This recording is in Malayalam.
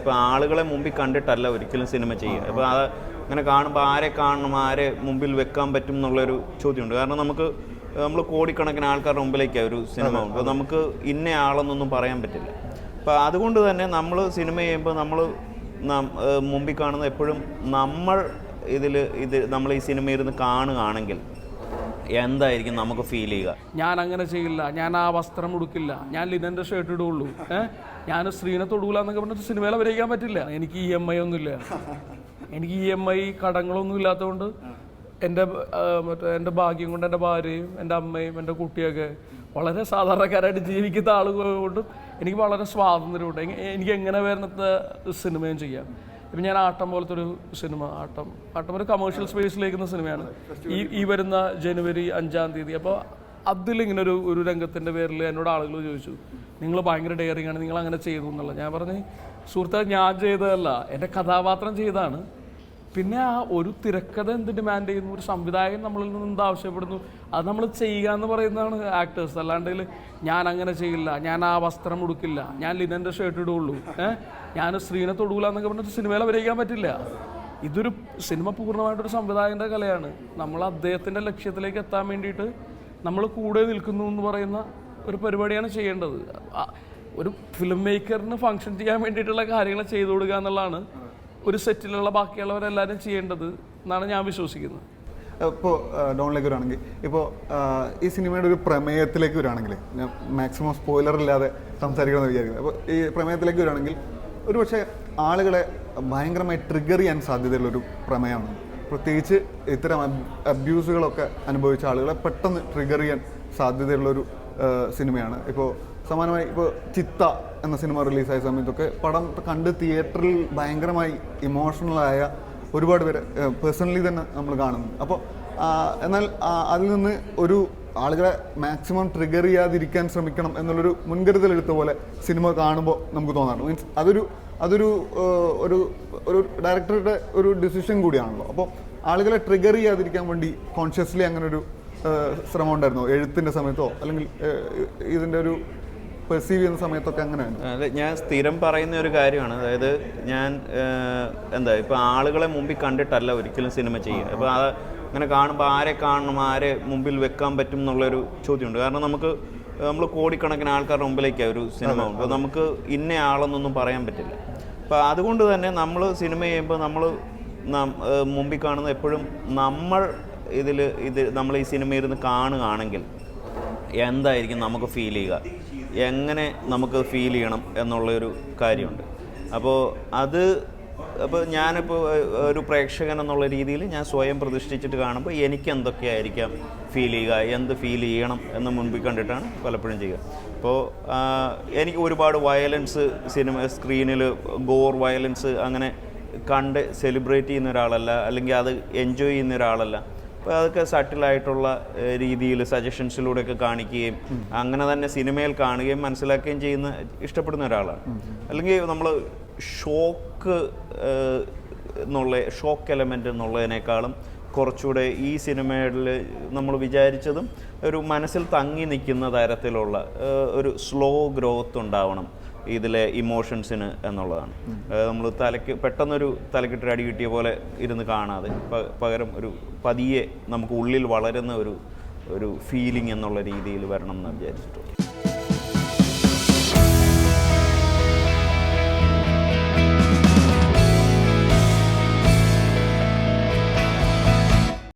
ഇപ്പോൾ ആളുകളെ മുമ്പിൽ കണ്ടിട്ടല്ല ഒരിക്കലും സിനിമ ചെയ്യുക. അപ്പോൾ അത് അങ്ങനെ കാണുമ്പോൾ ആരെ കാണണം ആരെ മുമ്പിൽ വെക്കാൻ പറ്റും എന്നുള്ളൊരു ചോദ്യമുണ്ട്. കാരണം നമുക്ക് നമ്മൾ കോടിക്കണക്കിന് ആൾക്കാരുടെ മുമ്പിലേക്കാണ് ഒരു സിനിമ അപ്പോൾ നമുക്ക് ഇന്ന ആളെന്നൊന്നും പറയാൻ പറ്റില്ല. അപ്പോൾ അതുകൊണ്ട് തന്നെ നമ്മൾ സിനിമ ചെയ്യുമ്പോൾ നമ്മൾ മുമ്പിൽ കാണുന്ന എപ്പോഴും നമ്മൾ ഇതിൽ ഇത് നമ്മൾ ഈ സിനിമ ഇരുന്ന് കാണുകയാണെങ്കിൽ എന്തായിരിക്കും നമുക്ക് ഫീൽ ചെയ്യുക? ഞാൻ അങ്ങനെ ചെയ്യില്ല. ഞാൻ ആ വസ്ത്രം ഉടുക്കില്ല. ഞാൻ ലിനന്റെ ഷർട്ട് ഇടുള്ളൂ ഞാൻ സ്ത്രീനെ തൊടുകൂല എന്നൊക്കെ പറഞ്ഞിട്ട് സിനിമയിൽ അഭിനയിക്കാൻ പറ്റില്ല. എനിക്ക് ഇ എം ഐ ഒന്നുമില്ല. എനിക്ക് ഇ എം ഐ കടങ്ങളൊന്നും ഇല്ലാത്തതുകൊണ്ട് എന്റെ മറ്റേ എന്റെ ഭാഗ്യം കൊണ്ട് എന്റെ ഭാര്യയും എന്റെ അമ്മയും എന്റെ കുട്ടിയൊക്കെ വളരെ സാധാരണക്കാരായിട്ട് ജീവിക്കുന്ന ആളുകൾ കൊണ്ടും എനിക്ക് വളരെ സ്വാതന്ത്ര്യമുണ്ട്. എനിക്ക് എങ്ങനെ വരുന്നത്തെ സിനിമയും ചെയ്യാം? ഇപ്പം ഞാൻ ആട്ടം പോലത്തെ ഒരു സിനിമ ആട്ടം ആട്ടം ഒരു കമേഴ്ഷ്യൽ സ്പേസിലേക്കുന്ന സിനിമയാണ്. ഈ ഈ വരുന്ന ജനുവരി അഞ്ചാം തീയതി. അപ്പോൾ അതിലിങ്ങനെ ഒരു ഒരു രംഗത്തിന്റെ പേരിൽ എന്നോട് ആളുകൾ ചോദിച്ചു നിങ്ങൾ ഭയങ്കര ഡെയറിങ് ആണ് നിങ്ങൾ അങ്ങനെ ചെയ്തു എന്നുള്ള ഞാൻ പറഞ്ഞു സുഹൃത്തെ ഞാൻ ചെയ്തതല്ല എന്റെ കഥാപാത്രം ചെയ്താണ് പിന്നെ ആ ഒരു തിരക്കഥ എന്ത് ഡിമാൻഡ് ചെയ്യുന്നു? ഒരു സംവിധായകൻ നമ്മളിൽ നിന്ന് എന്ത് ആവശ്യപ്പെടുന്നു? അത് നമ്മൾ ചെയ്യുക എന്ന് പറയുന്നതാണ് ആക്ടേഴ്സ് അല്ലാണ്ട് ഞാൻ അങ്ങനെ ചെയ്യില്ല. ഞാൻ ആ വസ്ത്രം ഉടുക്കില്ല. ഞാൻ ലിനന്റെ ഷർട്ട് ഇടുള്ളൂ ഏഹ് ഞാൻ സ്ത്രീനെ തൊടുകൂല എന്നൊക്കെ പറഞ്ഞിട്ട് സിനിമയിൽ അഭിനയിക്കാൻ പറ്റില്ല. ഇതൊരു സിനിമ പൂർണമായിട്ടൊരു സംവിധായകന്റെ കലയാണ്. നമ്മൾ അദ്ദേഹത്തിന്റെ ലക്ഷ്യത്തിലേക്ക് എത്താൻ വേണ്ടിയിട്ട് നമ്മൾ കൂടെ നിൽക്കുന്നു എന്ന് പറയുന്ന ഒരു പരിപാടിയാണ് ചെയ്യേണ്ടത്. ഒരു ഫിലിം മേക്കറിന് ഫങ്ഷൻ ചെയ്യാൻ വേണ്ടിയിട്ടുള്ള കാര്യങ്ങൾ ചെയ്തു കൊടുക്കുക എന്നുള്ളതാണ് ഒരു സെറ്റിലുള്ള ബാക്കിയുള്ളവരെല്ലാവരും ചെയ്യേണ്ടത് എന്നാണ് ഞാൻ വിശ്വസിക്കുന്നത്. ഇപ്പോൾ ഡോണിലേക്ക് വരികയാണെങ്കിൽ ഇപ്പോൾ ഈ സിനിമയുടെ ഒരു പ്രമേയത്തിലേക്ക് വരികയാണെങ്കിൽ ഞാൻ മാക്സിമം സ്പോയിലർ ഇല്ലാതെ സംസാരിക്കണമെന്ന് വിചാരിക്കുന്നത് അപ്പോൾ ഈ പ്രമേയത്തിലേക്ക് വരികയാണെങ്കിൽ ഒരുപക്ഷെ ആളുകളെ ഭയങ്കരമായി ട്രിഗർ ചെയ്യാൻ സാധ്യതയുള്ളൊരു പ്രമേയമാണ്. പ്രത്യേകിച്ച് ഇത്തരം അബ്യൂസുകളൊക്കെ അനുഭവിച്ച ആളുകളെ പെട്ടെന്ന് ട്രിഗർ ചെയ്യാൻ സാധ്യതയുള്ളൊരു സിനിമയാണ്. ഇപ്പോൾ സമാനമായി ഇപ്പോൾ ചിത്ത എന്ന സിനിമ റിലീസായ സമയത്തൊക്കെ പടം കണ്ട് തിയേറ്ററിൽ ഭയങ്കരമായി ഇമോഷണലായ ഒരുപാട് പേര് പേഴ്സണലി തന്നെ നമ്മൾ കാണുന്നു. അപ്പോൾ എന്നാൽ അതിൽ നിന്ന് ഒരു ആളുകളെ മാക്സിമം ട്രിഗർ ചെയ്യാതിരിക്കാൻ ശ്രമിക്കണം എന്നുള്ളൊരു മുൻകരുതൽ എടുത്ത പോലെ സിനിമ കാണുമ്പോൾ നമുക്ക് തോന്നാറുണ്ട്. മീൻസ് അതൊരു അതൊരു ഒരു ഒരു ഡയറക്ടറുടെ ഒരു ഡിസിഷൻ കൂടിയാണല്ലോ. അപ്പോൾ ആളുകളെ ട്രിഗർ ചെയ്യാതിരിക്കാൻ വേണ്ടി കോൺഷ്യസ്ലി അങ്ങനെ ഒരു ശ്രമം ഉണ്ടായിരുന്നോ? എഴുത്തിന്റെ സമയത്തോ? അല്ലെങ്കിൽ ഇതിന്റെ ഒരു പെർസീവ് ചെയ്യുന്ന സമയത്തൊക്കെ അങ്ങനെയാണ്. അതെ ഞാൻ സ്ഥിരം പറയുന്ന ഒരു കാര്യമാണ്. അതായത് ഞാൻ എന്താ ഇപ്പോൾ ആളുകളെ മുമ്പിൽ കണ്ടിട്ടല്ല ഒരിക്കലും സിനിമ ചെയ്യുക. അപ്പോൾ അത് അങ്ങനെ കാണുമ്പോൾ ആരെ കാണണം ആരെ മുമ്പിൽ വെക്കാൻ പറ്റും എന്നുള്ളൊരു ചോദ്യമുണ്ട്. കാരണം നമുക്ക് നമ്മൾ കോടിക്കണക്കിന് ആൾക്കാരുടെ മുമ്പിലേക്കാണ് ഒരു സിനിമ ഉണ്ട് അപ്പോൾ നമുക്ക് ഇന്ന ആളെന്നൊന്നും പറയാൻ പറ്റില്ല. അപ്പോൾ അതുകൊണ്ട് തന്നെ നമ്മൾ സിനിമ ചെയ്യുമ്പോൾ നമ്മൾ മുമ്പിൽ കാണുന്ന എപ്പോഴും നമ്മൾ ഇതിൽ ഇത് നമ്മൾ ഈ സിനിമ ഇരുന്ന് കാണുകയാണെങ്കിൽ എന്തായിരിക്കും നമുക്ക് ഫീൽ ചെയ്യുക? എങ്ങനെ നമുക്ക് ഫീൽ ചെയ്യണം എന്നുള്ളൊരു കാര്യമുണ്ട്. അപ്പോൾ അത് അപ്പോൾ ഞാനിപ്പോൾ ഒരു പ്രേക്ഷകൻ എന്നുള്ള രീതിയിൽ ഞാൻ സ്വയം പ്രതിഷ്ഠിച്ചിട്ട് കാണുമ്പോൾ എനിക്ക് എന്തൊക്കെയായിരിക്കാം ഫീൽ ചെയ്യുക എന്ത് ഫീൽ ചെയ്യണം എന്ന് മുൻപിൽ കണ്ടിട്ടാണ് പലപ്പോഴും ചെയ്യുക. അപ്പോൾ എനിക്ക് ഒരുപാട് വയലൻസ് സിനിമ സ്ക്രീനിൽ ഗോർ വയലൻസ് അങ്ങനെ കണ്ട് സെലിബ്രേറ്റ് ചെയ്യുന്ന ഒരാളല്ല അല്ലെങ്കിൽ അത് എൻജോയ് ചെയ്യുന്ന ഒരാളല്ല. അപ്പോൾ അതൊക്കെ സട്ടിലായിട്ടുള്ള രീതിയിൽ സജഷൻസിലൂടെയൊക്കെ കാണിക്കുകയും അങ്ങനെ തന്നെ സിനിമയിൽ കാണുകയും മനസ്സിലാക്കുകയും ചെയ്യുന്ന ഇഷ്ടപ്പെടുന്ന ഒരാളാണ്. അല്ലെങ്കിൽ നമ്മൾ ഷോക്ക് എന്നുള്ള ഷോക്ക് എലമെന്റ് എന്നുള്ളതിനേക്കാളും കുറച്ചുകൂടെ ഈ സിനിമയിൽ നമ്മൾ വിചാരിച്ചതും ഒരു മനസ്സിൽ തങ്ങി നിൽക്കുന്ന തരത്തിലുള്ള ഒരു സ്ലോ ഗ്രോത്ത് ഉണ്ടാവണം. ഇതിലെ ഇമോഷൻസിന് എന്നുള്ളതാണ്. നമ്മൾ തലയ്ക്ക് പെട്ടെന്നൊരു തലക്കിട്ടൊരു അടി കിട്ടിയ പോലെ ഇരുന്ന് കാണാതെ പകരം ഒരു പതിയെ നമുക്ക് ഉള്ളിൽ വളരുന്ന ഒരു ഒരു ഫീലിംഗ് എന്നുള്ള രീതിയിൽ വരണം എന്ന് വിചാരിച്ചിട്ടുള്ളൂ